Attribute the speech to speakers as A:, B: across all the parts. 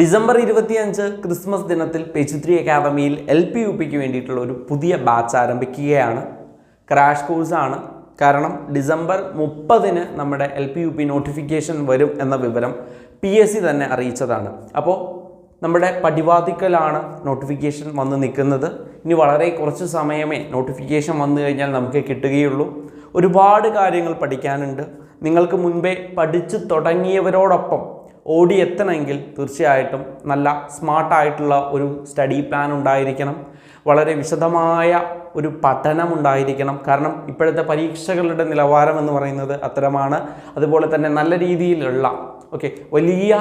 A: December ഇരുപത്തിയഞ്ച് Christmas ദിനത്തിൽ പെച്ചുത്രി അക്കാദമിയിൽ എൽ പി യു പിക്ക് വേണ്ടിയിട്ടുള്ള ഒരു പുതിയ ബാച്ച് ആരംഭിക്കുകയാണ്. ക്രാഷ് കോഴ്സാണ് കാരണം ഡിസംബർ മുപ്പതിന് നമ്മുടെ L P U P notification വരും എന്ന വിവരം പി എസ് സി തന്നെ അറിയിച്ചതാണ്. അപ്പോൾ നമ്മുടെ പടിവാതിക്കലാണ് നോട്ടിഫിക്കേഷൻ വന്ന് നിൽക്കുന്നത്. ഇനി വളരെ കുറച്ച് സമയമേ നോട്ടിഫിക്കേഷൻ വന്നു കഴിഞ്ഞാൽ നമുക്ക് കിട്ടുകയുള്ളൂ. ഒരുപാട് കാര്യങ്ങൾ പഠിക്കാനുണ്ട്. നിങ്ങൾക്ക് മുൻപേ പഠിച്ചു തുടങ്ങിയവരോടൊപ്പം ഓടിയെത്തണമെങ്കിൽ തീർച്ചയായിട്ടും നല്ല സ്മാർട്ടായിട്ടുള്ള ഒരു സ്റ്റഡി പ്ലാൻ ഉണ്ടായിരിക്കണം. വളരെ വിശദമായ ഒരു പഠനം ഉണ്ടായിരിക്കണം. കാരണം ഇപ്പോഴത്തെ പരീക്ഷകളുടെ നിലവാരം എന്ന് പറയുന്നത് അത്തരമാണ്. അതുപോലെ തന്നെ നല്ല രീതിയിലുള്ള ഓക്കെ വലിയ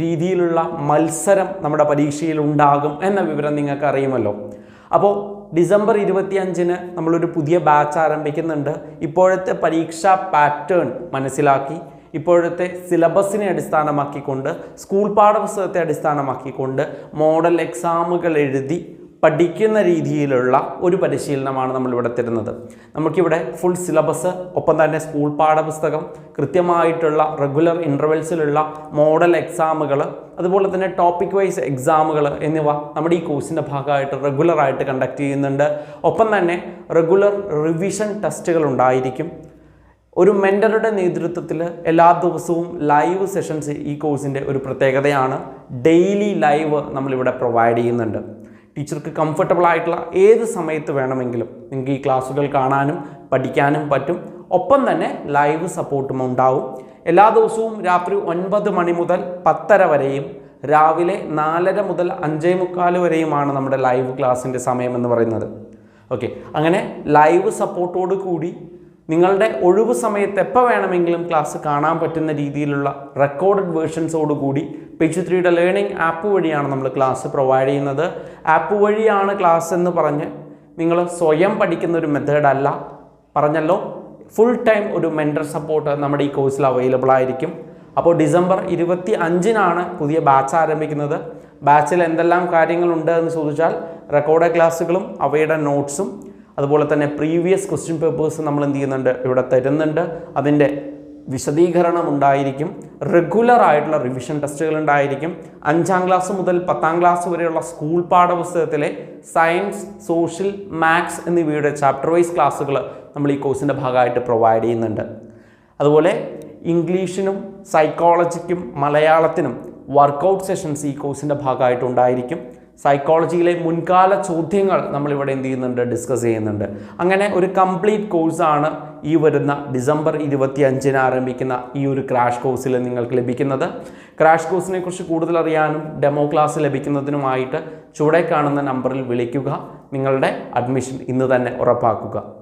A: രീതിയിലുള്ള മത്സരം നമ്മുടെ പരീക്ഷയിൽ ഉണ്ടാകും എന്ന വിവരം നിങ്ങൾക്ക് അറിയുമല്ലോ അപ്പോൾ ഡിസംബർ ഇരുപത്തിയഞ്ചിന് നമ്മളൊരു പുതിയ ബാച്ച് ആരംഭിക്കുന്നുണ്ട്. ഇപ്പോഴത്തെ പരീക്ഷാ പാറ്റേൺ മനസ്സിലാക്കി ഇപ്പോഴത്തെ സിലബസിനെ അടിസ്ഥാനമാക്കിക്കൊണ്ട് സ്കൂൾ പാഠപുസ്തകത്തെ അടിസ്ഥാനമാക്കിക്കൊണ്ട് മോഡൽ എക്സാമുകൾ എഴുതി പഠിക്കുന്ന രീതിയിലുള്ള ഒരു പരിശീലനമാണ് നമ്മളിവിടെ തരുന്നത്. നമുക്കിവിടെ ഫുൾ സിലബസ് ഒപ്പം തന്നെ സ്കൂൾ പാഠപുസ്തകം കൃത്യമായിട്ടുള്ള റെഗുലർ ഇന്റർവെൽസിലുള്ള മോഡൽ എക്സാമുകൾ അതുപോലെ തന്നെ ടോപ്പിക് വൈസ് എക്സാമുകൾ എന്നിവ നമ്മുടെ ഈ കോഴ്സിന്റെ ഭാഗമായിട്ട് റെഗുലറായിട്ട് കണ്ടക്ട് ചെയ്യുന്നുണ്ട്. ഒപ്പം തന്നെ റെഗുലർ റിവിഷൻ ടെസ്റ്റുകൾ ഉണ്ടായിരിക്കും. ഒരു മെന്ററുടെ നേതൃത്വത്തിൽ എല്ലാ ദിവസവും ലൈവ് സെഷൻസ് ഈ കോഴ്സിന്റെ ഒരു പ്രത്യേകതയാണ്. ഡെയിലി ലൈവ് നമ്മളിവിടെ പ്രൊവൈഡ് ചെയ്യുന്നുണ്ട്. ടീച്ചർക്ക് കംഫർട്ടബിൾ ആയിട്ടുള്ള ഏത് സമയത്ത് വേണമെങ്കിലും നിങ്ങൾക്ക് ഈ ക്ലാസ്സുകൾ കാണാനും പഠിക്കാനും പറ്റും. ഒപ്പം തന്നെ ലൈവ് സപ്പോർട്ടും ഉണ്ടാവും. എല്ലാ ദിവസവും രാത്രി ഒൻപത് മണി മുതൽ പത്തര വരെയും രാവിലെ നാലര മുതൽ അഞ്ചേ മുക്കാൽ വരെയുമാണ് നമ്മുടെ ലൈവ് ക്ലാസ്സിന്റെ സമയം എന്ന് പറയുന്നത്. ഓക്കെ. അങ്ങനെ ലൈവ് സപ്പോർട്ടോട് കൂടി നിങ്ങളുടെ ഒഴിവ് സമയത്ത് എപ്പോൾ വേണമെങ്കിലും ക്ലാസ് കാണാൻ പറ്റുന്ന രീതിയിലുള്ള റെക്കോർഡഡ് വേർഷൻസോട് കൂടി പേജ് ത്രീയുടെ ലേണിംഗ് ആപ്പ് വഴിയാണ് നമ്മൾ ക്ലാസ് പ്രൊവൈഡ് ചെയ്യുന്നത്. ആപ്പ് വഴിയാണ് ക്ലാസ് എന്ന് പറഞ്ഞ് നിങ്ങൾ സ്വയം പഠിക്കുന്ന ഒരു മെത്തേഡല്ല പറഞ്ഞല്ലോ ഫുൾ ടൈം ഒരു മെന്റർ സപ്പോർട്ട് നമ്മുടെ ഈ കോഴ്സിൽ അവൈലബിൾ ആയിരിക്കും. അപ്പോൾ ഡിസംബർ ഇരുപത്തി അഞ്ചിനാണ് പുതിയ ബാച്ച് ആരംഭിക്കുന്നത്. ബാച്ചിൽ എന്തെല്ലാം കാര്യങ്ങളുണ്ട് എന്ന് ചോദിച്ചാൽ റെക്കോർഡ് ക്ലാസ്സുകളും അവയുടെ നോട്ട്സും അതുപോലെ തന്നെ പ്രീവിയസ് ക്വസ്റ്റ്യൻ പേപ്പേഴ്സ് നമ്മൾ എന്ത് ചെയ്യുന്നുണ്ട്? ഇവിടെ തരുന്നുണ്ട്. അതിന്റെ വിശദീകരണം ഉണ്ടായിരിക്കും. റെഗുലർ ആയിട്ടുള്ള റിവിഷൻ ടെസ്റ്റുകൾ ഉണ്ടായിരിക്കും. അഞ്ചാം ക്ലാസ് മുതൽ പത്താം ക്ലാസ് വരെയുള്ള സ്കൂൾ പാഠപുസ്തകത്തിലെ സയൻസ് സോഷ്യൽ മാത്സ് എന്നിവയുടെ ചാപ്റ്റർ വൈസ് ക്ലാസ്സുകൾ നമ്മൾ ഈ കോഴ്സിന്റെ ഭാഗമായിട്ട് പ്രൊവൈഡ് ചെയ്യുന്നുണ്ട്. അതുപോലെ ഇംഗ്ലീഷിനും സൈക്കോളജിക്കും മലയാളത്തിനും വർക്കൗട്ട് സെഷൻസ് ഈ കോഴ്സിന്റെ ഭാഗമായിട്ട് ഉണ്ടായിരിക്കും. സൈക്കോളജിയിലെ മുൻകാല ചോദ്യങ്ങൾ നമ്മളിവിടെ എന്ത് ചെയ്യുന്നുണ്ട്? ഡിസ്കസ് ചെയ്യുന്നുണ്ട്. അങ്ങനെ ഒരു കംപ്ലീറ്റ് കോഴ്സാണ് ഈ വരുന്ന ഡിസംബർ ഇരുപത്തി അഞ്ചിന് ആരംഭിക്കുന്ന ഈ ഒരു ക്രാഷ് കോഴ്സിൽ നിങ്ങൾക്ക് ലഭിക്കുന്നത്. ക്രാഷ് കോഴ്സിനെ കുറിച്ച് കൂടുതൽ അറിയാനും ഡെമോ ക്ലാസ് ലഭിക്കുന്നതിനുമായിട്ട് ചുവടെ കാണുന്ന നമ്പറിൽ വിളിക്കുക. നിങ്ങളുടെ അഡ്മിഷൻ ഇന്ന് തന്നെ ഉറപ്പാക്കുക.